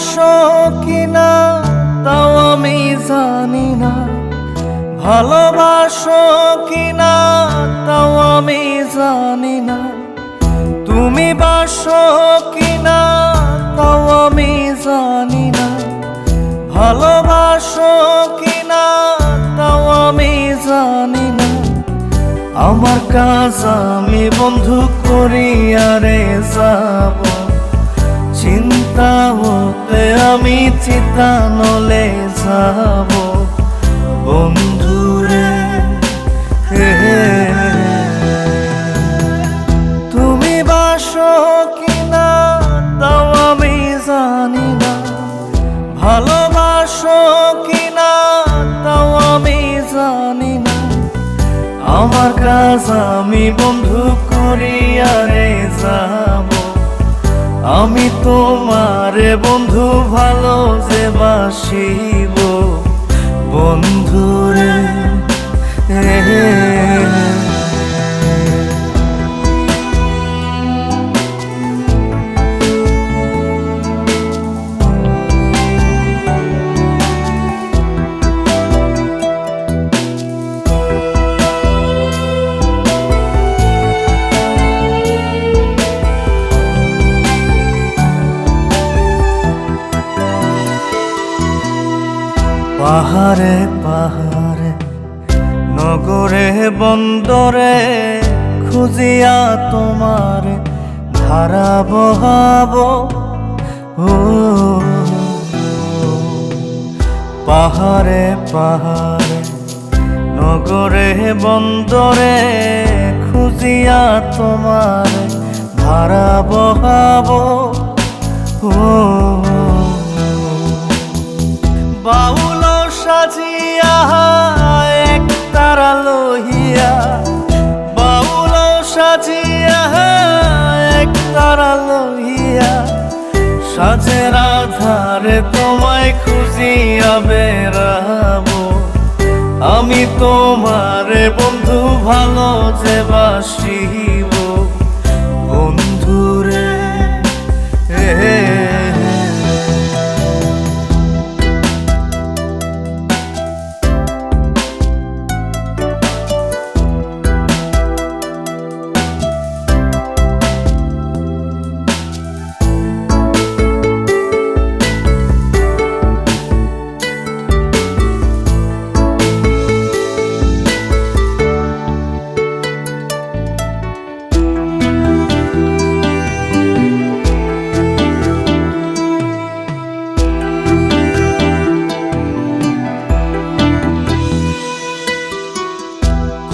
বাসো কিনা, তাও আমি জানি না। ভালোবাসো কিনা, তাও আমি জানি না। তুমি বাসো কিনা, তাও আমি জানি না। ভালোবাসো কিনা, তাও আমি জানি না। আমার কাজ আমি বন্ধু করিয়ারে যাব। চিন্তা হতে আমি চিতানলে যাব। বন্ধুরে। তুমি বাসো কিনা, তাও আমি জানি না। ভালোবাসো কিনা, তাও আমি জানি না। আমার কাজ আমি বন্ধু করিয়ারে যাব আমি তোমারে বন্ধু ভালো যে বাসিব। পাহাড়ে পাহাড়ে, নগরে, বন্দরে খুঁজিয়া তোমার ধারা বহাব ও, পাহাড়ে পাহাড়ে, নগরে, বন্দরে খুঁজিয়া তোমার ধারা বহাব ও, বাউল সাজিয়া এক তারা লহিয়া। বাউল সাজিয়া এক তারা লহিয়া। সাজের আধারে তোমায় খুঁজিয়া বেড়াবো আমি তোমারে বন্ধু ভালো যে বাসিব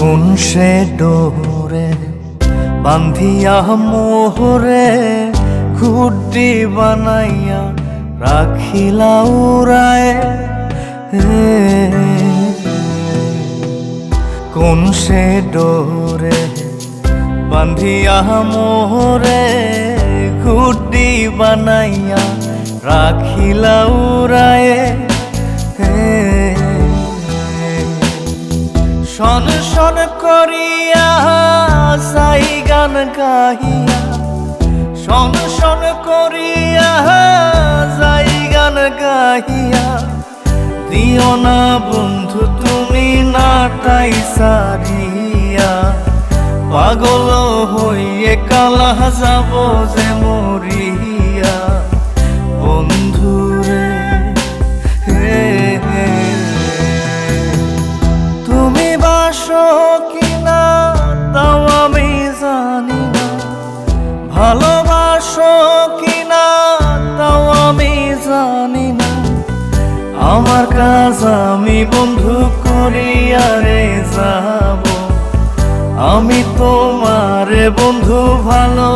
কোন সে ডোরে বান্ধিয়া মোহরে খুড্ডি বানাইয়া রাখিলা উড়ায়। কোন সে ডোরে বান্ধিয়া মোহরে খুড্ডি বানাইয়া রাখিলা উড়ায় শন শন করিয়া সাই গান গাহিয়া। শন শন করিয়া যাই গান গাহিয়া। দিও না বন্ধু, তুমি নাটাই সারিয়া। পাগল হইয়ে কালা যাব যে মরিয়া। বাসো কিনা, তাও আমি জানি না। ভালোবাসো কিনা, তাও আমি জানি না। আমার কাজ আমি বন্ধু করিয়ারে যাব। আমি তোমারে বন্ধু ভালো